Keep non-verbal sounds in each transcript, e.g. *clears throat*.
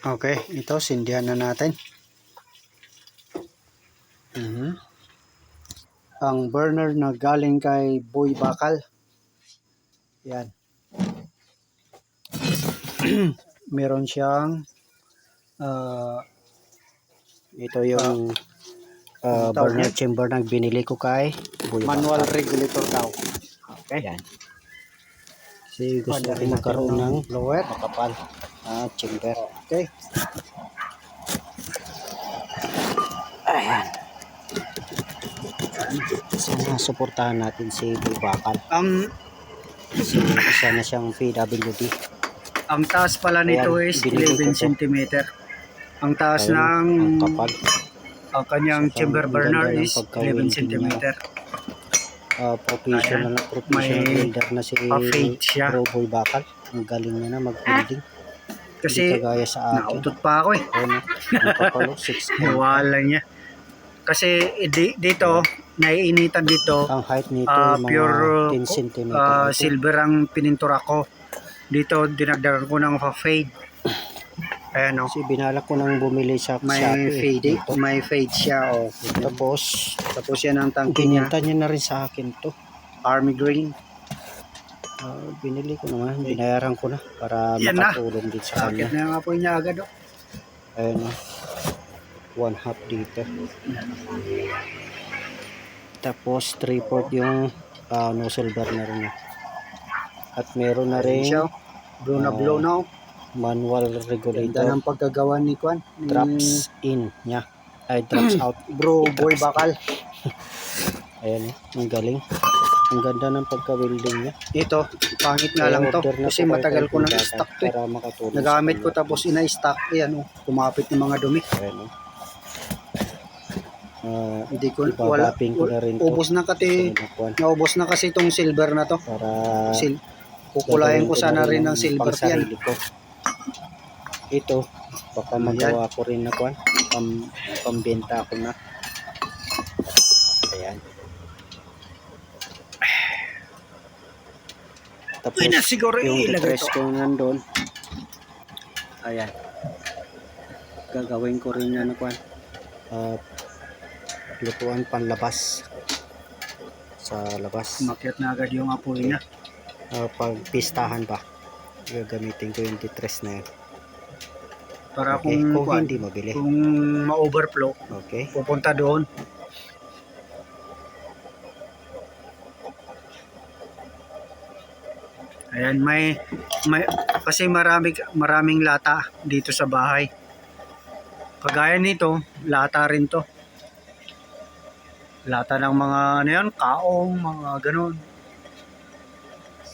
Okay, ito sindihan na natin. Mhm. Ang burner na galing kay Boy Bakal. Yan. *clears throat* Meron siyang ah, ito yung tawag burner chamber na binili ko kay Boy Manual Bakal. regulator daw. Okay. Yan. Kasi gusto ko rin magkaroon ng blower. makapal na chamber. Okay. Ayan. Sana suportahan natin si Boy Bakal. Ang Kasi isa na siyang PWD. ang taas pala nito Ayan, is binili ko 11 to. cm. Ang taas Ayun, ng ang kapal. ang kanyang Saka chamber burner is pagka-welding 11 cm. Uh, professional na professional welder na si pa-fade siya. Bro Boy Bakal. Ang galing niya na mag-welding. Kasi kagaya sa akin. nautot pa ako eh. 6 *laughs* Nawala niya. Kasi eh, di, dito, naiinitan dito, Ang height nito ay mga pure, 10 cm. ito. silver ang pinintura ko. Dito, dinagdagan ko ng fade. Ayan o. Kasi binalak ko nang bumili sa May Shopee. fade, Ito. may fade siya o. Tapos, Tapos yan ang tangke niya, Kinita niya na rin sa akin to. army green. Ah, binili ko naman, binayaran ko na para Yan na. makatulong din sa Sakit kanya. na nga po niya agad o. Ayun na. One half dito. Tapos 3 port yung ah, nozzle burner niya. At meron na rin Siya, o. blow na Ah, blow na o. manual Ganda regulator. ng pagkagawa ni Kwan. ni Drops in niya. Ay, drops *clears throat* out. Bro, boy bakal. *laughs* Ayan eh, ang galing. Ang ganda ng pagka-welding niya. Ito, pangit nga lang to. Kasi matagal ko nang stock to eh. Nagamit ko tapos ina-stock. Ayan o, kumapit ng mga dumi. Ayan oh. Ah, Hindi ko, wala. ko na rin. Ubos na kasi, naubos na kasi itong silver na to. Para Sil kukulayan ko sana na rin ng silver yan. ko. Ito, baka magawa ko rin na kuwan. Pam, pambenta ko na. Ayan. Tapos, na, siguro yung depress to. ko nandun. Ayan. Gagawin ko rin yan na kuwan. Ah, lutuan panlabas. Sa labas. Umakyat na agad yung apoy niya. Ah, pag pistahan pa. Gagamitin ko yung detress na yun. Para Okay, kung kung, hindi mabili. kung ma-overflow, Okay. pupunta doon. Ayan, may, may kasi marami, maraming lata dito sa bahay. Kagaya nito, lata rin to. Lata ng mga ano yan, kaong, mga ganun.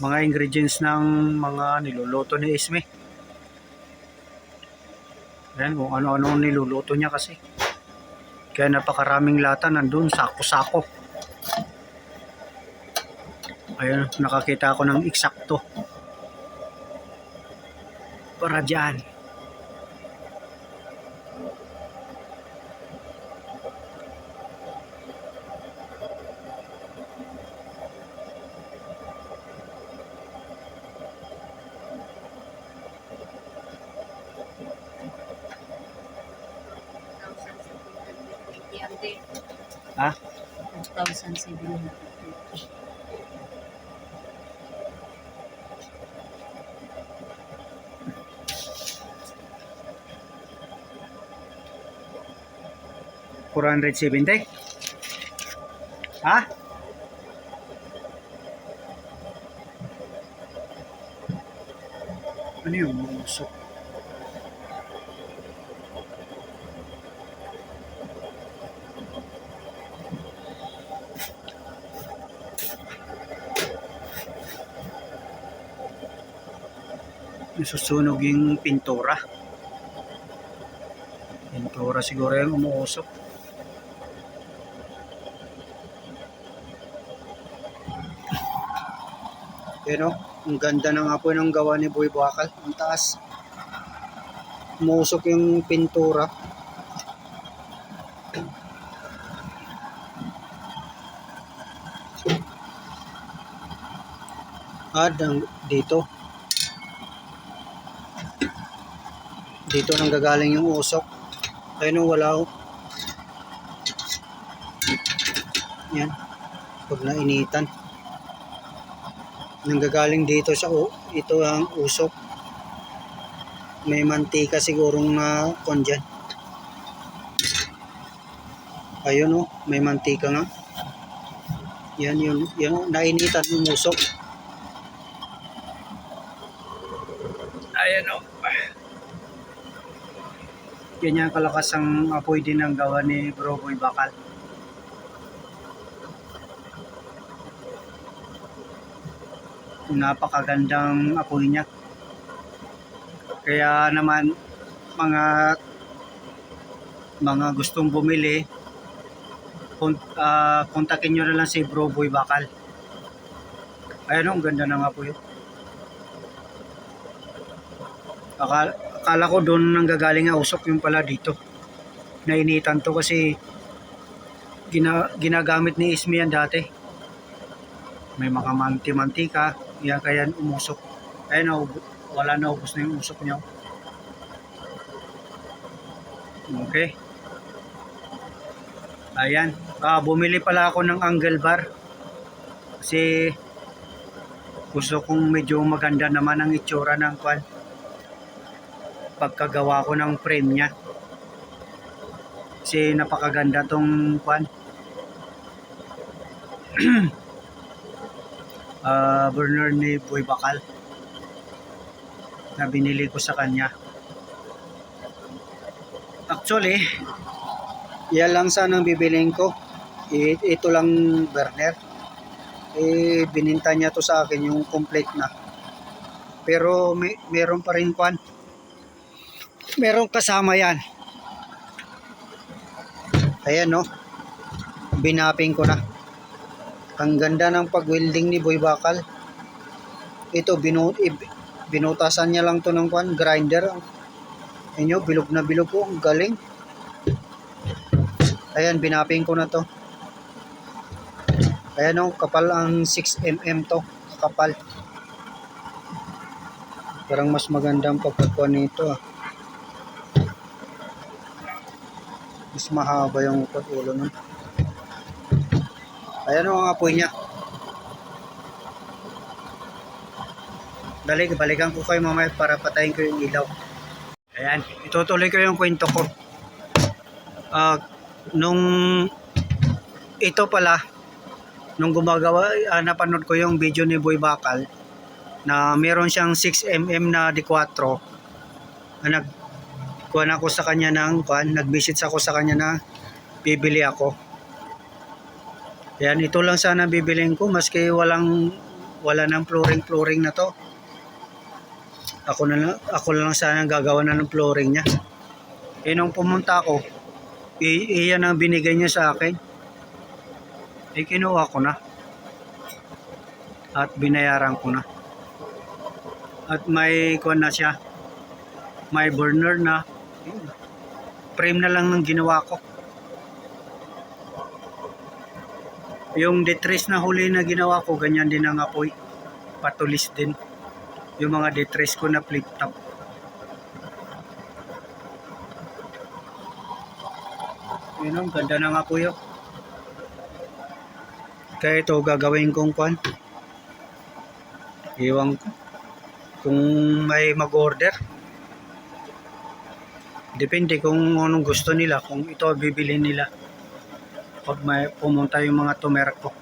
Mga ingredients ng mga niluluto ni Isme. Ayan, kung ano-ano niluluto niya kasi. Kaya napakaraming lata nandun, sako-sako. Ayun, nakakita ako ng eksakto. Para dyan. Ha? 1,700. 470? Ha? Ano yung usok? nasusunog yung pintura pintura siguro yung umuusok Pero, ang ganda ng apoy ng gawa ni Boy Bakal. Ang taas. Umusok yung pintura. At ang, dito. Dito nang gagaling yung usok. Ayun o, wala o. Yan. Pag nainitan. Nanggagaling dito sa u ito ang usok. May mantika sigurong na dyan. Ayun o, may mantika nga. Yan yun, yan o, nainitan yung usok. Ayan o. Ganyan kalakas ang apoy din ang gawa ni Bro Boy Bakal. Napakagandang apoy niya. Kaya naman mga mga gustong bumili kun- ah, kontakin nyo na lang si Bro Boy Bakal. Ayan o, ang ganda ng apoy. Akala, akala ko doon nang gagaling nga usok yung pala dito. Nainitan to kasi gina, ginagamit ni Ismi yan dati. May mga manti-mantika, yan kaya umusok. Ayun na, wala na ubos na yung usok niya. Okay. Ayan. Ah, bumili pala ako ng angle bar. Kasi gusto kong medyo maganda naman ang itsura ng kwan pagkagawa ko ng frame niya. Kasi napakaganda tong kwan. *clears throat* Ah, burner ni Boy Bakal na binili ko sa kanya. Actually, yan lang sana ang bibiling ko. Ito lang burner. Eh, bininta niya to sa akin yung complete na. Pero may, meron pa rin kwan merong kasama yan. Ayan no. Binaping ko na. Ang ganda ng pag-welding ni Boy Bakal. Ito, binu binutasan niya lang to ng kwan, grinder. Inyo, bilog na bilog ko. Ang galing. Ayan, binaping ko na to. Ayan no, kapal ang 6mm to. Kapal. Parang mas maganda ang pagkakuha nito ah. mas mahaba yung ulo nun. Ayan ang apoy niya. Dali, balikan ko kayo mamaya para patayin ko yung ilaw. Ayan, itutuloy ko yung kwento ko. Ah, nung ito pala, nung gumagawa, ah, napanood ko yung video ni Boy Bakal na meron siyang 6mm na D4 na nag kuhan ako sa kanya ng kuhan, nag-visit ako sa kanya na bibili ako. Yan, ito lang sana bibilin ko maski walang wala nang flooring flooring na to. Ako na lang, ako lang sana ang gagawa na ng flooring niya. Eh nung pumunta ako, iyan ang binigay niya sa akin. Eh kinuha ko na. At binayaran ko na. At may kuhan na siya. May burner na. Frame na lang ng ginawa ko. Yung detres na huli na ginawa ko, ganyan din ang apoy. Patulis din. Yung mga detres ko na flip top. Yun ang ganda ng apoy. Oh. Kaya ito gagawin kong kwan. Iwan. Kung may mag-order. Depende kung anong gusto nila, kung ito bibili nila. Pag may pumunta yung mga tumer ko.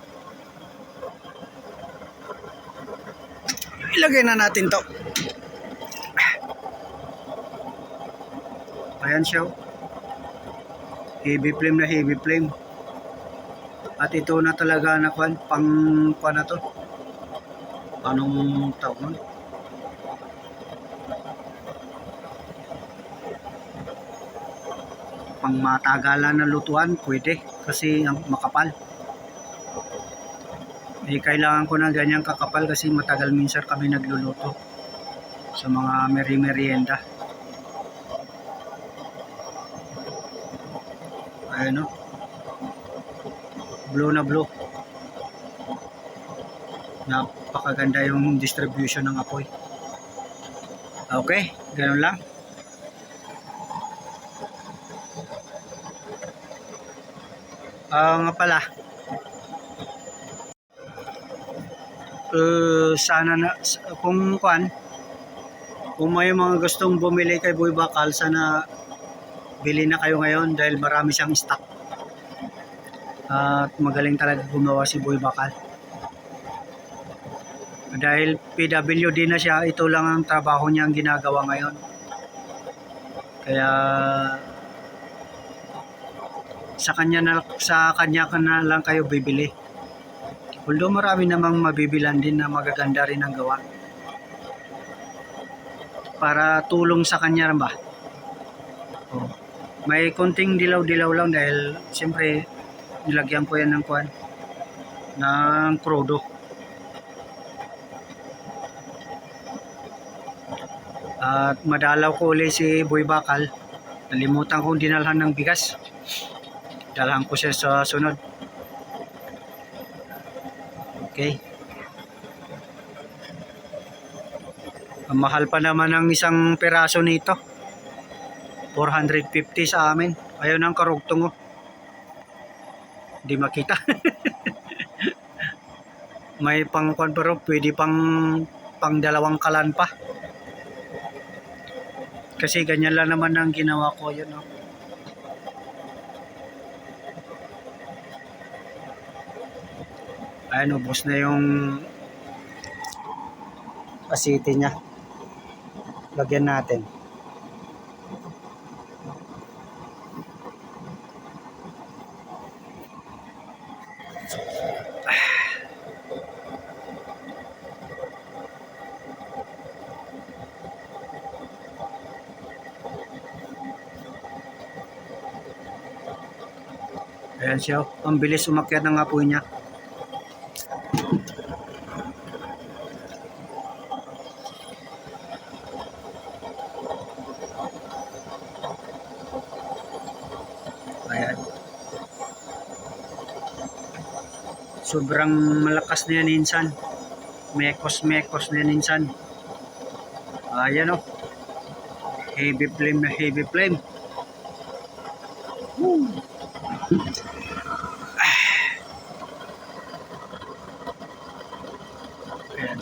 Ilagay na natin to. Ayan siya. oh. Heavy flame na heavy flame. At ito na talaga na kwan, pang kwan na to. Anong tawag nun? Pang matagalan na lutuan, pwede. Kasi ang makapal. Eh, kailangan ko ng ganyang kakapal kasi matagal minsan kami nagluluto sa mga meri-merienda. Ayun o. Blue na blue. Napakaganda yung distribution ng apoy. Okay, ganun lang. Ah, nga pala. Eh, sana na, kung kuan, kung may mga gustong bumili kay Boy Bakal, sana bili na kayo ngayon dahil marami siyang stock. At magaling talaga gumawa si Boy Bakal. Dahil PWD na siya, ito lang ang trabaho niya ang ginagawa ngayon. Kaya sa kanya na sa kanya ka na lang kayo bibili. Although marami namang mabibilan din na magaganda rin ang gawa. Para tulong sa kanya ba? Oh. May konting dilaw-dilaw lang dahil siyempre nilagyan ko yan ng kuan ng krudo. At madalaw ko uli si Boy Bakal. Nalimutan kong dinalhan ng bigas. Dalhan ko siya sa sunod. Okay. Ang mahal pa naman ng isang peraso nito. 450 sa amin. Ayaw ng karugtong oh. Hindi makita. *laughs* May pang kwan pero pwede pang pang dalawang kalan pa. Kasi ganyan lang naman ang ginawa ko yun. Oh. Ayan, ubos na yung asiti niya. Lagyan natin. Ayan siya. oh. Ang bilis umakyat ng apoy niya. Ayan. Sobrang malakas na yan insan. Mekos-mekos na yan insan. Ayan o. Heavy flame na heavy flame. Woo. *sighs* Ayan.